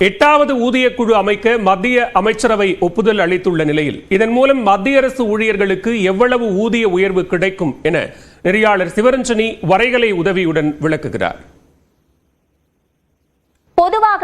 எட்டாவது ஊதிய குழு அமைக்க மத்திய அமைச்சரவை ஒப்புதல் அளித்துள்ள நிலையில் இதன் மூலம் மத்திய அரசு ஊழியர்களுக்கு எவ்வளவு ஊதிய உயர்வு கிடைக்கும் என நெறியாளர் சிவரஞ்சனி வரைகலை உதவியுடன் விளக்குகிறார்.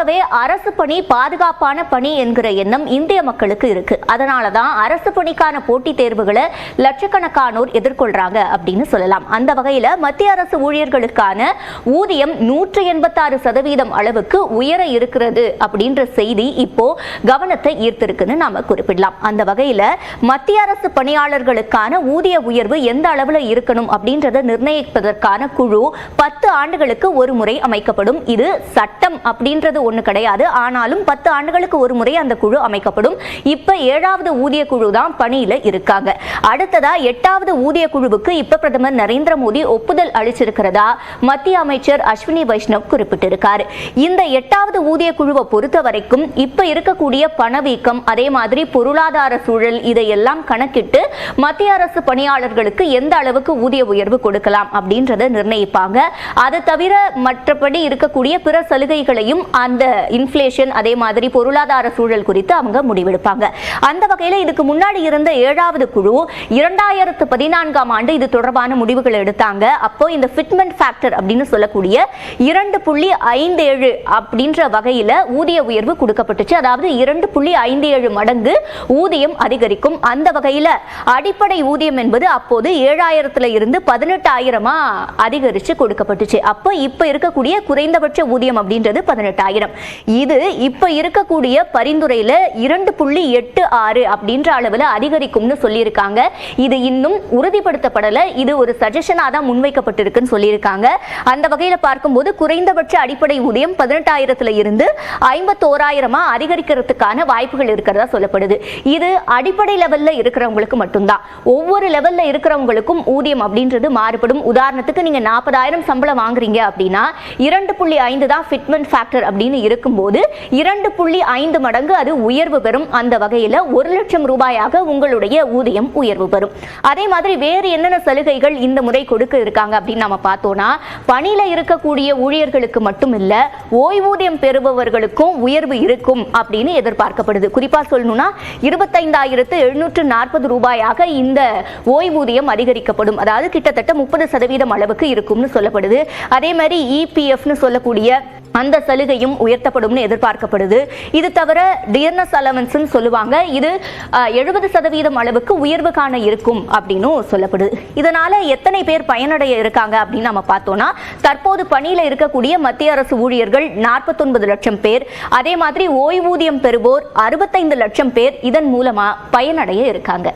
ஆகவே அரசு பணி பாதுகாப்பான பணி என்கிற எண்ணம் இந்திய மக்களுக்கு இருக்கு. அதனால தான் அரசு பணிக்கான போட்டித் தேர்வுகளை லட்சக்கணக்கானோர் எதிர்கொள்றாங்க அப்படின்னு சொல்லலாம். அந்த வகையில் மத்திய அரசு ஊழியர்களுக்கான ஊதியம் நூற்று எண்பத்தாறு சதவீதம் அளவுக்கு உயர இருக்கிறது அப்படின்ற செய்தி இப்போ கவனத்தை ஈர்த்திருக்குன்னு நாம குறிப்பிடலாம். அந்த வகையில மத்திய அரசு பணியாளர்களுக்கான ஊதிய உயர்வு எந்த அளவில் இருக்கணும் அப்படின்றத நிர்ணயிப்பதற்கான குழு பத்து ஆண்டுகளுக்கு ஒரு முறை அமைக்கப்படும். இது சட்டம் அப்படின்றது ஒன்று கிடையாது. ஆனாலும் பத்து ஆண்டுகளுக்கு ஒரு முறை அந்த குழு அமைக்கப்படும். இப்ப ஏழாவது ஊதிய குழு தான் பணியில இருக்காங்க. அடுத்ததா எட்டாவது ஊதிய குழுவுக்கு இப்ப பிரதமர் நரேந்திர மோடி ஒப்புதல் அளிச்சிருக்கிறதா மத்திய அமைச்சர் அஸ்வினி வைஷ்ணவ் குறிப்பிட்டிருக்காரு. இந்த எட்டாவது ஊதிய குழுவை பொறுத்த வரைக்கும் இப்ப இருக்கக்கூடிய பணவீக்கம் அதே மாதிரி பொருளாதார சூழல் இதையெல்லாம் கணக்கிட்டு மத்திய அரசு பணியாளர்களுக்கு எந்த அளவுக்கு ஊதிய உயர்வு கொடுக்கலாம் அப்படின்றத நிர்ணயிப்பாங்க. அது தவிர மற்றபடி இருக்கக்கூடிய பிற சலுகைகளையும் அந்த இன்ஃப்ளேஷன் அதே மாதிரி பொருளாதார சூழல் குறித்து அவங்க முடிவெடுப்பாங்க. அந்த வகையில் இதுக்கு முன்னாடி இருந்த ஏழாவது குழு இரண்டாயிரத்து பதினான்காம் ஆண்டு இது தொடர்பான முடிவுகள் எடுத்தாங்க. அப்போ இந்த ஃபிட்மெண்ட் ஃபேக்டர் அப்படின்னு சொல்லக்கூடிய இரண்டு புள்ளி ஐந்து ஏழு அப்படின்ற வகையில் ஊதிய உயர்வு கொடுக்கப்பட்டுச்சு. அதாவது இரண்டு புள்ளி ஐந்து ஏழு மடங்கு ஊதியம் அதிகரிக்கும். அந்த வகையில் அடிப்படை ஊதியம் என்பது அப்போது ஏழாயிரத்துல இருந்து பதினெட்டாயிரமா அதிகரிச்சு கொடுக்கப்பட்டுச்சு. அப்போ இப்போ இருக்கக்கூடிய குறைந்தபட்ச ஊதியம் அப்படின்றது பதினெட்டாயிரம். இது இப்ப இருக்கக்கூடிய பரிந்துரையில இரண்டு புள்ளி எட்டு ஆறு அப்படின்ற அளவுல அதிகரிக்கும்னு சொல்லியிருக்காங்க. இது இன்னும் உறுதிப்படுத்தப்படல. இது ஒரு சஜஷனா தான் முன்வைக்கப்பட்டிருக்குன்னு சொல்லியிருக்காங்க. அந்த வகையில பார்க்கும்போது குறைந்தபட்ச அடிப்படை ஊதியம் பதினெட்டாயிரத்துல இருந்து ஐம்பத்தோராயிரமா அதிகரிக்கிறதுக்கான வாய்ப்புகள் இருக்கிறதா சொல்லப்படுது. இது அடிப்படை லெவல்ல இருக்கிறவங்களுக்கு மட்டும்தான். ஒவ்வொரு லெவல்ல இருக்கிறவங்களுக்கும் ஊதியம் அப்படின்றது மாறுபடும். உதாரணத்துக்கு நீங்க நாற்பதாயிரம் சம்பளம் வாங்குறீங்க அப்படின்னா இரண்டு புள்ளி ஐந்து தான் ஃபிட்மெண்ட் ஃபேக்டர் அப்படின்னு இருக்கும்போது இரண்டு புள்ளி ஐந்து மடங்கு அது உயர்வு பெறும். அந்த வகையில் ஒரு லட்சம் ரூபாயாக உங்களுடைய ஊதியம் உயர்வு பெறும். அதே மாதிரி வேறு என்னென்ன சலுகைகள் இந்த முறை கொடுக்க இருக்காங்க அப்படின்னு நம்ம பார்த்தோம்னா பணியில இருக்கக்கூடிய ஊழியர்களுக்கு மட்டும் இல்ல ஓய்வூதியம் பெறுபவர்களுக்கும் உயர்வு இருக்கும் அப்படின்னு எதிர்பார்க்கப்படுது. குறிப்பா சொல்லணும்னா இருபத்தைந்தாயிரத்து எழுநூற்று நாற்பது ரூபாயாக இந்த ஓய்வூதியம் அதிகரிக்கப்படும். அதாவது கிட்டத்தட்ட முப்பது சதவீதம் அளவுக்கு இருக்கும்னு சொல்லப்படுது. அதே மாதிரி இபிஎஃப்னு சொல்லக்கூடிய அந்த சலுகையும் உயர்த்தப்படும்னு எதிர்பார்க்கப்படுது. இது தவிர டியர்னஸ் அலவன்ஸ் சொல்லுவாங்க. இது எழுபது சதவீதம் அளவுக்கு உயர்வு காண இருக்கும் அப்படின்னு சொல்லப்படுது. இதனால எத்தனை பேர் பயனடைய இருக்காங்க அப்படின்னு நம்ம பார்த்தோம்னா தற்போது பணியில இருக்கக்கூடிய மத்திய அரசு ஊழியர்கள் நாற்பத்தொன்பது லட்சம் பேர். அதே மாதிரி ஓய்வூதியம் பெறுவோர் அறுபத்தைந்து லட்சம் பேர் இதன் மூலமா பயனடைய இருக்காங்க.